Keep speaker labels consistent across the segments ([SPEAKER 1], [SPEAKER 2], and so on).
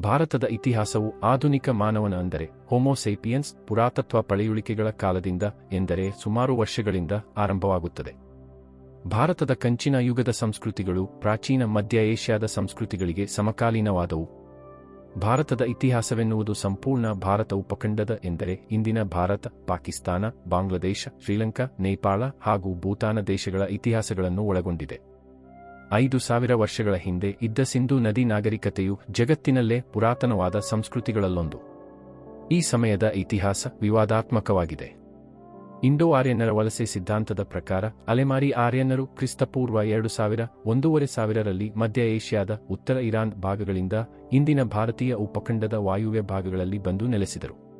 [SPEAKER 1] ಭಾರತದ ಇತಿಹಾಸವು ಆಧುನಿಕ ಮಾನವನ ಅಂದರೆ ಹೋಮೋಸೇಪಿಯನ್ಸ್ ಪುರಾತತ್ವ ಪಳೆಯುಳಿಕೆಗಳ ಕಾಲದಿಂದ ಎಂದರೆ ಸುಮಾರು ವರ್ಷಗಳಿಂದ ಆರಂಭವಾಗುತ್ತದೆ. ಭಾರತದ ಕಂಚಿನ ಯುಗದ ಸಂಸ್ಕೃತಿಗಳು ಪ್ರಾಚೀನ ಮಧ್ಯ ಏಷ್ಯಾದ ಸಂಸ್ಕೃತಿಗಳಿಗೆ ಸಮಕಾಲೀನವಾದವು. ಭಾರತದ ಇತಿಹಾಸವೆನ್ನುವುದು ಸಂಪೂರ್ಣ ಭಾರತ ಉಪಖಂಡದ ಎಂದರೆ ಇಂದಿನ ಭಾರತ, ಪಾಕಿಸ್ತಾನ, ಬಾಂಗ್ಲಾದೇಶ, ಶ್ರೀಲಂಕಾ, ನೇಪಾಳ ಹಾಗೂ ಭೂತಾನ ದೇಶಗಳ ಇತಿಹಾಸಗಳನ್ನು ಒಳಗೊಂಡಿದೆ. ಐದು ಸಾವಿರ ವರ್ಷಗಳ ಹಿಂದೆ ಇದ್ದ ಸಿಂಧೂ ನದಿ ನಾಗರಿಕತೆಯು ಜಗತ್ತಿನಲ್ಲೇ ಪುರಾತನವಾದ ಸಂಸ್ಕೃತಿಗಳಲ್ಲೊಂದು. ಈ ಸಮಯದ ಇತಿಹಾಸ ವಿವಾದಾತ್ಮಕವಾಗಿದೆ. ಇಂಡೋ ಆರ್ಯನರ ವಲಸೆ ಸಿದ್ಧಾಂತದ ಪ್ರಕಾರ, ಅಲೆಮಾರಿ ಆರ್ಯನರು ಕ್ರಿಸ್ತಪೂರ್ವ ಎರಡು ಸಾವಿರ ಒಂದೂವರೆ ಸಾವಿರರಲ್ಲಿ ಮಧ್ಯ ಏಷ್ಯಾದ ಉತ್ತರ ಇರಾನ್ ಭಾಗಗಳಿಂದ ಇಂದಿನ ಭಾರತೀಯ ಉಪಖಂಡದ ವಾಯುವ್ಯ ಭಾಗಗಳಲ್ಲಿ ಬಂದು ನೆಲೆಸಿದರು.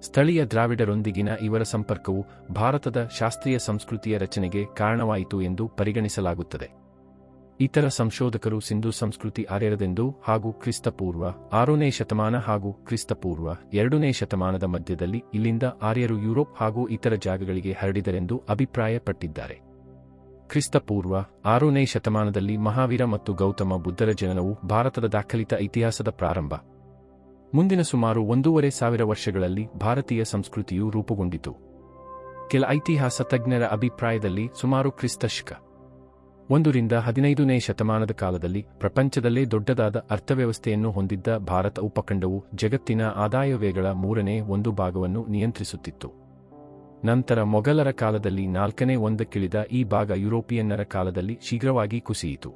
[SPEAKER 1] ಸ್ಥಳೀಯ ದ್ರಾವಿಡರೊಂದಿಗಿನ ಇವರ ಸಂಪರ್ಕವು ಭಾರತದ ಶಾಸ್ತ್ರೀಯ ಸಂಸ್ಕೃತಿಯ ರಚನೆಗೆ ಕಾರಣವಾಯಿತು ಎಂದು ಪರಿಗಣಿಸಲಾಗುತ್ತದೆ. ಇತರ ಸಂಶೋಧಕರು ಸಿಂಧೂ ಸಂಸ್ಕೃತಿ ಆರ್ಯರದೆಂದು ಹಾಗೂ ಕ್ರಿಸ್ತಪೂರ್ವ, ಆರನೇ ಶತಮಾನ ಹಾಗೂ ಕ್ರಿಸ್ತಪೂರ್ವ, ಎರಡನೇ ಶತಮಾನದ ಮಧ್ಯದಲ್ಲಿ ಇಲ್ಲಿಂದ ಆರ್ಯರು ಯುರೋಪ್ ಹಾಗೂ ಇತರ ಜಾಗಗಳಿಗೆ ಹರಡಿದರೆಂದು ಅಭಿಪ್ರಾಯಪಟ್ಟಿದ್ದಾರೆ. ಕ್ರಿಸ್ತಪೂರ್ವ, ಆರನೇ ಶತಮಾನದಲ್ಲಿ ಮಹಾವೀರ ಮತ್ತು ಗೌತಮ ಬುದ್ಧರ ಜನನವು ಭಾರತದ ದಾಖಲಿತ ಇತಿಹಾಸದ ಪ್ರಾರಂಭ. ಮುಂದಿನ ಸುಮಾರು ಒಂದೂವರೆ ಸಾವಿರ ವರ್ಷಗಳಲ್ಲಿ ಭಾರತೀಯ ಸಂಸ್ಕೃತಿಯು ರೂಪುಗೊಂಡಿತು. ಕೆಲ ಐತಿಹಾಸ ತಜ್ಞರ ಅಭಿಪ್ರಾಯದಲ್ಲಿ ಸುಮಾರು ಕ್ರಿಸ್ತಶಕ ಒಂದರಿಂದ ಹದಿನೈದನೇ ಶತಮಾನದ ಕಾಲದಲ್ಲಿ ಪ್ರಪಂಚದಲ್ಲೇ ದೊಡ್ಡದಾದ ಅರ್ಥವ್ಯವಸ್ಥೆಯನ್ನು ಹೊಂದಿದ್ದ ಭಾರತ ಉಪಖಂಡವು ಜಗತ್ತಿನ ಆದಾಯವೇಗಳ ಮೂರನೇ ಒಂದು ಭಾಗವನ್ನು ನಿಯಂತ್ರಿಸುತ್ತಿತ್ತು. ನಂತರ ಮೊಘಲರ ಕಾಲದಲ್ಲಿ ನಾಲ್ಕನೇ ಒಂದಕ್ಕಿಳಿದ ಈ ಭಾಗ ಯುರೋಪಿಯನ್ನರ ಕಾಲದಲ್ಲಿ ಶೀಘ್ರವಾಗಿ ಕುಸಿಯಿತು.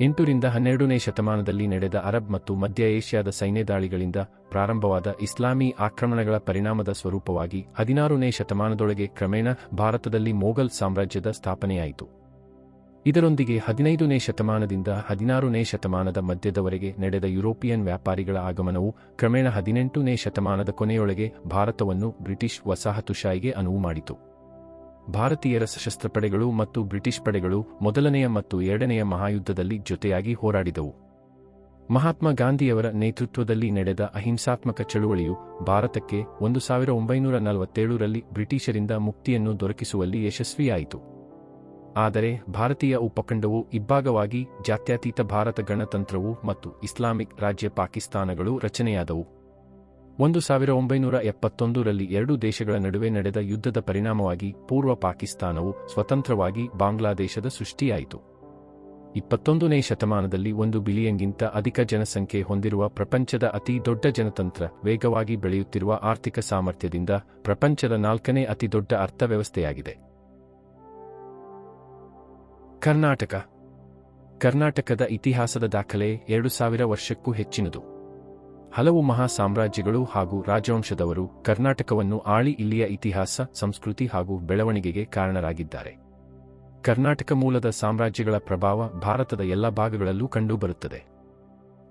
[SPEAKER 1] ಎಂಟರಿಂದ ಹನ್ನೆರಡನೇ ಶತಮಾನದಲ್ಲಿ ನಡೆದ ಅರಬ್ ಮತ್ತು ಮಧ್ಯ ಏಷ್ಯಾದ ಸೈನ್ಯ ದಾಳಿಗಳಿಂದ ಪ್ರಾರಂಭವಾದ ಇಸ್ಲಾಮಿ ಆಕ್ರಮಣಗಳ ಪರಿಣಾಮದ ಸ್ವರೂಪವಾಗಿ ಹದಿನಾರನೇ ಶತಮಾನದೊಳಗೆ ಕ್ರಮೇಣ ಭಾರತದಲ್ಲಿ ಮೊಘಲ್ ಸಾಮ್ರಾಜ್ಯದ ಸ್ಥಾಪನೆಯಾಯಿತು. ಇದರೊಂದಿಗೆ ಹದಿನೈದನೇ ಶತಮಾನದಿಂದ ಹದಿನಾರನೇ ಶತಮಾನದ ಮಧ್ಯದವರೆಗೆ ನಡೆದ ಯುರೋಪಿಯನ್ ವ್ಯಾಪಾರಿಗಳ ಆಗಮನವು ಕ್ರಮೇಣ ಹದಿನೆಂಟನೇ ಶತಮಾನದ ಕೊನೆಯೊಳಗೆ ಭಾರತವನ್ನು ಬ್ರಿಟಿಷ್ ವಸಾಹತುಶಾಹಿಗೆ ಅನುವು ಮಾಡಿತು. ಭಾರತೀಯರ ಸಶಸ್ತ್ರ ಪಡೆಗಳು ಮತ್ತು ಬ್ರಿಟಿಷ್ ಪಡೆಗಳು ಮೊದಲನೆಯ ಮತ್ತು ಎರಡನೆಯ ಮಹಾಯುದ್ಧದಲ್ಲಿ ಜೊತೆಯಾಗಿ ಹೋರಾಡಿದವು. ಮಹಾತ್ಮ ಗಾಂಧಿಯವರ ನೇತೃತ್ವದಲ್ಲಿ ನಡೆದ ಅಹಿಂಸಾತ್ಮಕ ಚಳುವಳಿಯು ಭಾರತಕ್ಕೆ ಒಂದು ಸಾವಿರ ಒಂಬೈನೂರ ನಲವತ್ತೇಳರಲ್ಲಿ ಬ್ರಿಟಿಷರಿಂದ ಮುಕ್ತಿಯನ್ನು ದೊರಕಿಸುವಲ್ಲಿ ಯಶಸ್ವಿಯಾಯಿತು. ಆದರೆ ಭಾರತೀಯ ಉಪಖಂಡವು ಇಬ್ಬಾಗವಾಗಿ ಜಾತ್ಯತೀತ ಭಾರತ ಗಣತಂತ್ರವು ಮತ್ತು ಇಸ್ಲಾಮಿಕ್ ರಾಜ್ಯ ಪಾಕಿಸ್ತಾನಗಳು ರಚನೆಯಾದವು. ಒಂದು ಸಾವಿರ ಒಂಬೈನೂರ ಎಪ್ಪತ್ತೊಂದರಲ್ಲಿ ಎರಡು ದೇಶಗಳ ನಡುವೆ ನಡೆದ ಯುದ್ಧದ ಪರಿಣಾಮವಾಗಿ ಪೂರ್ವ ಪಾಕಿಸ್ತಾನವು ಸ್ವತಂತ್ರವಾಗಿ ಬಾಂಗ್ಲಾದೇಶದ ಸೃಷ್ಟಿಯಾಯಿತು. ಇಪ್ಪತ್ತೊಂದನೇ ಶತಮಾನದಲ್ಲಿ ಒಂದು ಬಿಲಿಯನ್ಗಿಂತ ಅಧಿಕ ಜನಸಂಖ್ಯೆ ಹೊಂದಿರುವ ಪ್ರಪಂಚದ ಅತಿ ದೊಡ್ಡ ಜನತಂತ್ರ ವೇಗವಾಗಿ ಬೆಳೆಯುತ್ತಿರುವ ಆರ್ಥಿಕ ಸಾಮರ್ಥ್ಯದಿಂದ ಪ್ರಪಂಚದ ನಾಲ್ಕನೇ ಅತಿದೊಡ್ಡ ಅರ್ಥವ್ಯವಸ್ಥೆಯಾಗಿದೆ. ಕರ್ನಾಟಕ. ಕರ್ನಾಟಕದ ಇತಿಹಾಸದ ದಾಖಲೆ ಎರಡು ಸಾವಿರ ವರ್ಷಕ್ಕೂ ಹೆಚ್ಚಿನದು. ಹಲವು ಮಹಾ ಸಾಮ್ರಾಜ್ಯಗಳು ಹಾಗೂ ರಾಜವಂಶದವರು ಕರ್ನಾಟಕವನ್ನು ಆಳಿ ಇಲ್ಲಿಯ ಇತಿಹಾಸ, ಸಂಸ್ಕೃತಿ ಹಾಗೂ ಬೆಳವಣಿಗೆಗೆ ಕಾರಣರಾಗಿದ್ದಾರೆ. ಕರ್ನಾಟಕ ಮೂಲದ ಸಾಮ್ರಾಜ್ಯಗಳ ಪ್ರಭಾವ ಭಾರತದ ಎಲ್ಲ ಭಾಗಗಳಲ್ಲೂ ಕಂಡುಬರುತ್ತದೆ.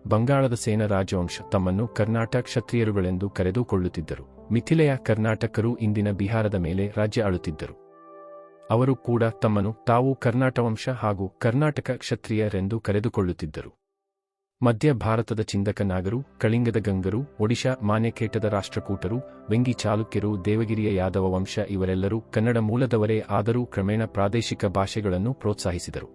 [SPEAKER 1] ಬಂಗಾಳದ ಸೇನ ರಾಜವಂಶ ತಮ್ಮನ್ನು ಕರ್ನಾಟಕ ಕ್ಷತ್ರಿಯರುಗಳೆಂದು ಕರೆದುಕೊಳ್ಳುತ್ತಿದ್ದರು. ಮಿಥಿಲೆಯ ಕರ್ನಾಟಕರು ಇಂದಿನ ಬಿಹಾರದ ಮೇಲೆ ರಾಜ್ಯ ಆಳುತ್ತಿದ್ದರು. ಅವರು ಕೂಡ ತಮ್ಮನ್ನು ತಾವು ಕರ್ನಾಟವಂಶ ಹಾಗೂ ಕರ್ನಾಟಕ ಕ್ಷತ್ರಿಯರೆಂದು ಕರೆದುಕೊಳ್ಳುತ್ತಿದ್ದರು. ಮಧ್ಯ ಭಾರತದ ಚಿಂದಕನಾಗರು ಕಳಿಂಗದ ಗಂಗರು, ಒಡಿಶಾ ಮಾನ್ಯಕೇಟದ ರಾಷ್ಟ್ರಕೂಟರು, ವೆಂಗಿ ಚಾಲುಕ್ಯರು, ದೇವಗಿರಿಯ ಯಾದವ ವಂಶ ಇವರೆಲ್ಲರೂ ಕನ್ನಡ ಮೂಲದವರೇ ಆದರೂ ಕ್ರಮೇಣ ಪ್ರಾದೇಶಿಕ ಭಾಷೆಗಳನ್ನು ಪ್ರೋತ್ಸಾಹಿಸಿದರು.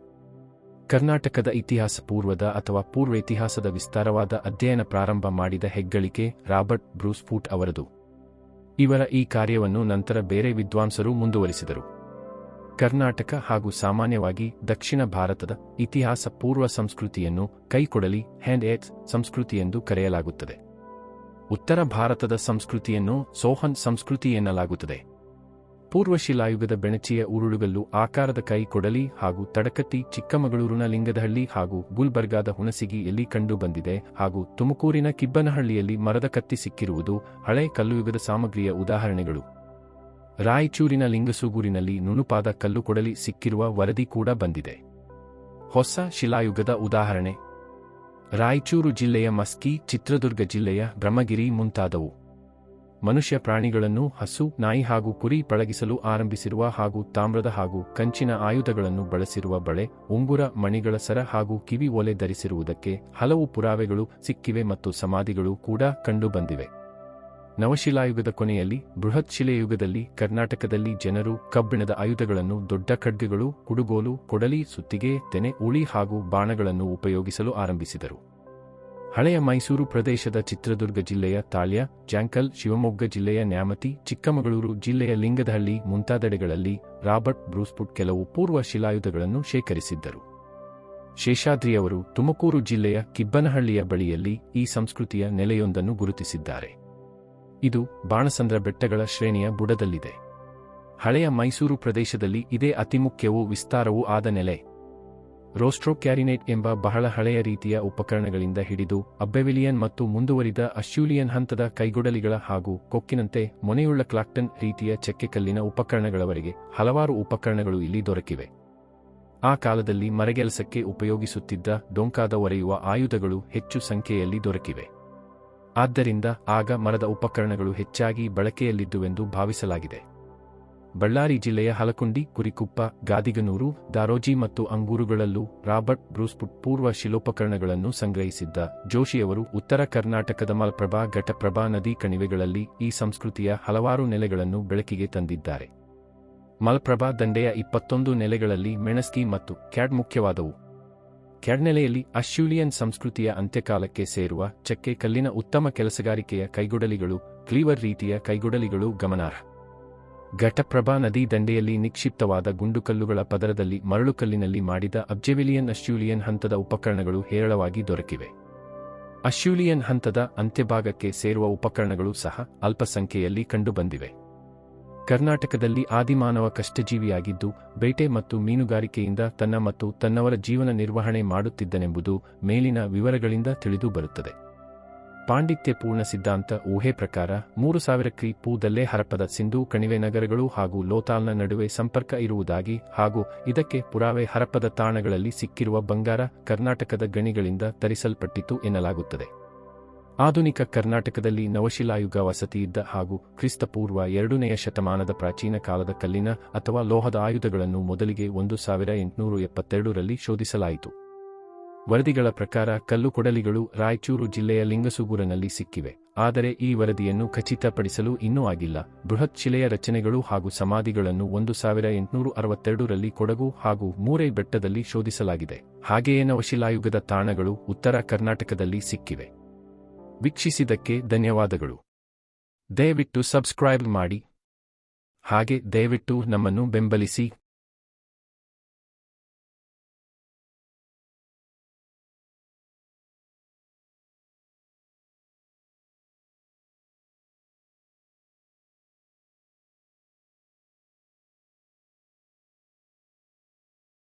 [SPEAKER 1] ಕರ್ನಾಟಕದ ಇತಿಹಾಸ ಪೂರ್ವದ ಅಥವಾ ಪೂರ್ವ ಇತಿಹಾಸದ ವಿಸ್ತಾರವಾದ ಅಧ್ಯಯನ ಪ್ರಾರಂಭ ಮಾಡಿದ ಹೆಗ್ಗಳಿಕೆ ರಾಬರ್ಟ್ ಬ್ರೂಸ್ಫೂಟ್ ಅವರದು. ಇವರ ಈ ಕಾರ್ಯವನ್ನು ನಂತರ ಬೇರೆ ವಿದ್ವಾಂಸರು ಮುಂದುವರಿಸಿದರು. ಕರ್ನಾಟಕ ಹಾಗೂ ಸಾಮಾನ್ಯವಾಗಿ ದಕ್ಷಿಣ ಭಾರತದ ಇತಿಹಾಸ ಪೂರ್ವ ಸಂಸ್ಕೃತಿಯನ್ನು ಕೈಕೊಡಲಿ ಹ್ಯಾಂಡ್ ಏಟ್ಸ್ ಸಂಸ್ಕೃತಿ ಎಂದು ಕರೆಯಲಾಗುತ್ತದೆ. ಉತ್ತರ ಭಾರತದ ಸಂಸ್ಕೃತಿಯನ್ನು ಸೋಹನ್ ಸಂಸ್ಕೃತಿ ಎನ್ನಲಾಗುತ್ತದೆ. ಪೂರ್ವಶಿಲಾಯುಗದ ಬೆಣಚಿಯ ಉರುಳುಗಲ್ಲು ಆಕಾರದ ಕೈ ಕೊಡಲಿ ಹಾಗೂ ತಡಕತ್ತಿ ಚಿಕ್ಕಮಗಳೂರಿನ ಲಿಂಗದಹಳ್ಳಿ ಹಾಗೂ ಗುಲ್ಬರ್ಗಾದ ಹುಣಸಿಗಿಯಲ್ಲಿ ಕಂಡುಬಂದಿದೆ ಹಾಗೂ ತುಮಕೂರಿನ ಕಿಬ್ಬನಹಳ್ಳಿಯಲ್ಲಿ ಮರದ ಕತ್ತಿ ಸಿಕ್ಕಿರುವುದು ಹಳೆ ಕಲ್ಲುಯುಗದ ಸಾಮಗ್ರಿಯ ಉದಾಹರಣೆಗಳು. ರಾಯಚೂರಿನ ಲಿಂಗಸೂಗೂರಿನಲ್ಲಿ ನುಣುಪಾದ ಕಲ್ಲು ಕೊಡಲಿ ಸಿಕ್ಕಿರುವ ವರದಿ ಕೂಡ ಬಂದಿದೆ. ಹೊಸ ಶಿಲಾಯುಗದ ಉದಾಹರಣೆ. ರಾಯಚೂರು ಜಿಲ್ಲೆಯ ಮಸ್ಕಿ, ಚಿತ್ರದುರ್ಗ ಜಿಲ್ಲೆಯ ಬ್ರಹ್ಮಗಿರಿ ಮುಂತಾದವು. ಮನುಷ್ಯ ಪ್ರಾಣಿಗಳನ್ನು ಹಸು, ನಾಯಿ ಹಾಗೂ ಕುರಿ ಪಳಗಿಸಲು ಆರಂಭಿಸಿರುವ ಹಾಗೂ ತಾಮ್ರದ ಹಾಗೂ ಕಂಚಿನ ಆಯುಧಗಳನ್ನು ಬಳಸಿರುವ ಬಳೆ, ಉಂಗುರ, ಮಣಿಗಳ ಸರ ಹಾಗೂ ಕಿವಿ ಒಲೆ ಧರಿಸಿರುವುದಕ್ಕೆ ಹಲವು ಪುರಾವೆಗಳು ಸಿಕ್ಕಿವೆ ಮತ್ತು ಸಮಾಧಿಗಳು ಕೂಡ ಕಂಡುಬಂದಿವೆ. ನವಶಿಲಾಯುಗದ ಕೊನೆಯಲ್ಲಿ, ಬೃಹತ್ ಶಿಲೆಯುಗದಲ್ಲಿ ಕರ್ನಾಟಕದಲ್ಲಿ ಜನರು ಕಬ್ಬಿಣದ ಆಯುಧಗಳನ್ನು, ದೊಡ್ಡ ಖಡ್ಗಗಳು, ಕುಡುಗೋಲು, ಕೊಡಲಿ, ಸುತ್ತಿಗೆ, ತೆನೆ, ಉಳಿ ಹಾಗೂ ಬಾಣಗಳನ್ನು ಉಪಯೋಗಿಸಲು ಆರಂಭಿಸಿದರು. ಹಳೆಯ ಮೈಸೂರು ಪ್ರದೇಶದ ಚಿತ್ರದುರ್ಗ ಜಿಲ್ಲೆಯ ತಾಳ್ಯ, ಜಾಂಕಲ್, ಶಿವಮೊಗ್ಗ ಜಿಲ್ಲೆಯ ನ್ಯಾಮತಿ, ಚಿಕ್ಕಮಗಳೂರು ಜಿಲ್ಲೆಯ ಲಿಂಗದಹಳ್ಳಿ ಮುಂತಾದೆಡೆಗಳಲ್ಲಿ ರಾಬರ್ಟ್ ಬ್ರೂಸ್ಪುಟ್ ಕೆಲವು ಪೂರ್ವ ಶಿಲಾಯುಧಗಳನ್ನು ಶೇಖರಿಸಿದ್ದರು. ಶೇಷಾದ್ರಿಯವರು ತುಮಕೂರು ಜಿಲ್ಲೆಯ ಕಿಬ್ಬನಹಳ್ಳಿಯ ಬಳಿಯಲ್ಲಿ ಈ ಸಂಸ್ಕೃತಿಯ ನೆಲೆಯೊಂದನ್ನು ಗುರುತಿಸಿದ್ದಾರೆ. ಇದು ಬಾಣಸಂದ್ರ ಬೆಟ್ಟಗಳ ಶ್ರೇಣಿಯ ಬುಡದಲ್ಲಿದೆ. ಹಳೆಯ ಮೈಸೂರು ಪ್ರದೇಶದಲ್ಲಿ ಇದೇ ಅತಿಮುಖ್ಯವೂ ವಿಸ್ತಾರವೂ ಆದ ನೆಲೆ. ರೋಸ್ಟ್ರೋ ಕ್ಯಾರಿನೇಟ್ ಎಂಬ ಬಹಳ ಹಳೆಯ ರೀತಿಯ ಉಪಕರಣಗಳಿಂದ ಹಿಡಿದು ಅಬ್ಬೆವಿಲಿಯನ್ ಮತ್ತು ಮುಂದುವರಿದ ಅಶ್ಯೂಲಿಯನ್ ಹಂತದ ಕೈಗೊಡಲಿಗಳ ಹಾಗೂ ಕೊಕ್ಕಿನಂತೆ ಮೊನೆಯುಳ್ಳ ಕ್ಲಾಕ್ಟನ್ ರೀತಿಯ ಚೆಕ್ಕೆಕಲ್ಲಿನ ಉಪಕರಣಗಳವರೆಗೆ ಹಲವಾರು ಉಪಕರಣಗಳು ಇಲ್ಲಿ ದೊರಕಿವೆ. ಆ ಕಾಲದಲ್ಲಿ ಮರಗೆಲಸಕ್ಕೆ ಉಪಯೋಗಿಸುತ್ತಿದ್ದ ಡೊಂಕಾದ ಒರೆಯುವ ಆಯುಧಗಳು ಹೆಚ್ಚು ಸಂಖ್ಯೆಯಲ್ಲಿ ದೊರಕಿವೆ. ಆದ್ದರಿಂದ ಆಗ ಮರದ ಉಪಕರಣಗಳು ಹೆಚ್ಚಾಗಿ ಬಳಕೆಯಲ್ಲಿದ್ದುವೆಂದು ಭಾವಿಸಲಾಗಿದೆ. ಬಳ್ಳಾರಿ ಜಿಲ್ಲೆಯ ಹಲಕುಂಡಿ, ಕುರಿಕುಪ್ಪ, ಗಾದಿಗನೂರು, ದಾರೋಜಿ ಮತ್ತು ಅಂಗೂರುಗಳಲ್ಲೂ ರಾಬರ್ಟ್ ಬ್ರೂಸ್ಪುಟ್ ಪೂರ್ವ ಶಿಲೋಪಕರಣಗಳನ್ನು ಸಂಗ್ರಹಿಸಿದ್ದ ಜೋಶಿಯವರು ಉತ್ತರ ಕರ್ನಾಟಕದ ಮಲಪ್ರಭಾ ಘಟಪ್ರಭಾ ನದಿ ಕಣಿವೆಗಳಲ್ಲಿ ಈ ಸಂಸ್ಕೃತಿಯ ಹಲವಾರು ನೆಲೆಗಳನ್ನು ಬೆಳಕಿಗೆ ತಂದಿದ್ದಾರೆ. ಮಲಪ್ರಭಾ ದಂಡೆಯ ಇಪ್ಪತ್ತೊಂದು ನೆಲೆಗಳಲ್ಲಿ ಮೆಣಸ್ಕಿ ಮತ್ತು ಕ್ಯಾಡ್ ಮುಖ್ಯವಾದವು. ಕ್ಯಾಡ್ನೆಲೆಯಲ್ಲಿ ಅಶ್ಯೂಲಿಯನ್ ಸಂಸ್ಕೃತಿಯ ಅಂತ್ಯಕಾಲಕ್ಕೆ ಸೇರುವ ಚಕ್ಕೆ ಕಲ್ಲಿನ ಉತ್ತಮ ಕೆಲಸಗಾರಿಕೆಯ ಕೈಗುಡಲಿಗಳು, ಕ್ಲೀವರ್ ರೀತಿಯ ಕೈಗುಡಲಿಗಳು ಗಮನಾರ್ಹ. ಘಟಪ್ರಭಾ ನದಿ ದಂಡೆಯಲ್ಲಿ ನಿಕ್ಷಿಪ್ತವಾದ ಗುಂಡುಕಲ್ಲುಗಳ ಪದರದಲ್ಲಿ ಮರಳುಕಲ್ಲಿನಲ್ಲಿ ಮಾಡಿದ ಅಬ್ಜೆವಿಲಿಯನ್ ಅಶ್ಯೂಲಿಯನ್ ಹಂತದ ಉಪಕರಣಗಳು ಹೇರಳವಾಗಿ ದೊರಕಿವೆ. ಅಶ್ಯೂಲಿಯನ್ ಹಂತದ ಅಂತ್ಯಭಾಗಕ್ಕೆ ಸೇರುವ ಉಪಕರಣಗಳು ಸಹ ಅಲ್ಪಸಂಖ್ಯೆಯಲ್ಲಿ ಕಂಡುಬಂದಿವೆ. ಕರ್ನಾಟಕದಲ್ಲಿ ಆದಿಮಾನವ ಕಷ್ಟಜೀವಿಯಾಗಿದ್ದು, ಬೇಟೆ ಮತ್ತು ಮೀನುಗಾರಿಕೆಯಿಂದ ತನ್ನ ಮತ್ತು ತನ್ನವರ ಜೀವನ ನಿರ್ವಹಣೆ ಮಾಡುತ್ತಿದ್ದನೆಂಬುದು ಮೇಲಿನ ವಿವರಗಳಿಂದ ತಿಳಿದು ಬರುತ್ತದೆ. ಪಾಂಡಿತ್ಯಪೂರ್ಣ ಸಿದ್ಧಾಂತ ಊಹೆ ಪ್ರಕಾರ, ಮೂರು ಸಾವಿರ ಕ್ರಿ ಪೂದಲ್ಲೇ ಹರಪದ ಸಿಂಧೂ, ಕಣಿವೆ ನಗರಗಳು ಹಾಗೂ ಲೋತಾಲ್ನ ನಡುವೆ ಸಂಪರ್ಕ ಇರುವುದಾಗಿ ಹಾಗೂ ಇದಕ್ಕೆ ಪುರಾವೆ ಹರಪದ ತಾಣಗಳಲ್ಲಿ ಸಿಕ್ಕಿರುವ ಬಂಗಾರ ಕರ್ನಾಟಕದ ಗಣಿಗಳಿಂದ ತರಿಸಲ್ಪಟ್ಟಿತು ಎನ್ನಲಾಗುತ್ತದೆ. ಆಧುನಿಕ ಕರ್ನಾಟಕದಲ್ಲಿ ನವಶಿಲಾಯುಗ ವಸತಿಯಿದ್ದ ಹಾಗೂ ಕ್ರಿಸ್ತಪೂರ್ವ ಎರಡನೆಯ ಶತಮಾನದ ಪ್ರಾಚೀನ ಕಾಲದ ಕಲ್ಲಿನ ಅಥವಾ ಲೋಹದ ಆಯುಧಗಳನ್ನು ಮೊದಲಿಗೆ ಒಂದು ಸಾವಿರ ಎಂಟುನೂರು ಎಪ್ಪತ್ತೆರಡರಲ್ಲಿ ಶೋಧಿಸಲಾಯಿತು. ವರದಿಗಳ ಪ್ರಕಾರ ಕಲ್ಲು ಕೊಡಲಿಗಳು ರಾಯಚೂರು ಜಿಲ್ಲೆಯ ಲಿಂಗಸುಗೂರನಲ್ಲಿ ಸಿಕ್ಕಿವೆ. ಆದರೆ ಈ ವರದಿಯನ್ನು ಖಚಿತಪಡಿಸಲು ಇನ್ನೂ ಆಗಿಲ್ಲ. ಬೃಹತ್ ಶಿಲೆಯ ರಚನೆಗಳು ಹಾಗೂ ಸಮಾಧಿಗಳನ್ನು ಒಂದು ಸಾವಿರ ಎಂಟುನೂರು ಅರವತ್ತೆರಡರಲ್ಲಿ ಕೊಡಗು ಹಾಗೂ ಮೂರೈ ಬೆಟ್ಟದಲ್ಲಿ ಶೋಧಿಸಲಾಗಿದೆ. ಹಾಗೆಯೇ ನವಶಿಲಾಯುಗದ ತಾಣಗಳು ಉತ್ತರ ಕರ್ನಾಟಕದಲ್ಲಿ ಸಿಕ್ಕಿವೆ. ವೀಕ್ಷಿಸಿದ್ದಕ್ಕೆ ಧನ್ಯವಾದಗಳು. ದಯವಿಟ್ಟು ಸಬ್ಸ್ಕ್ರೈಬ್ ಮಾಡಿ. ಹಾಗೆ ದಯವಿಟ್ಟು ನಮ್ಮನ್ನು ಬೆಂಬಲಿಸಿ.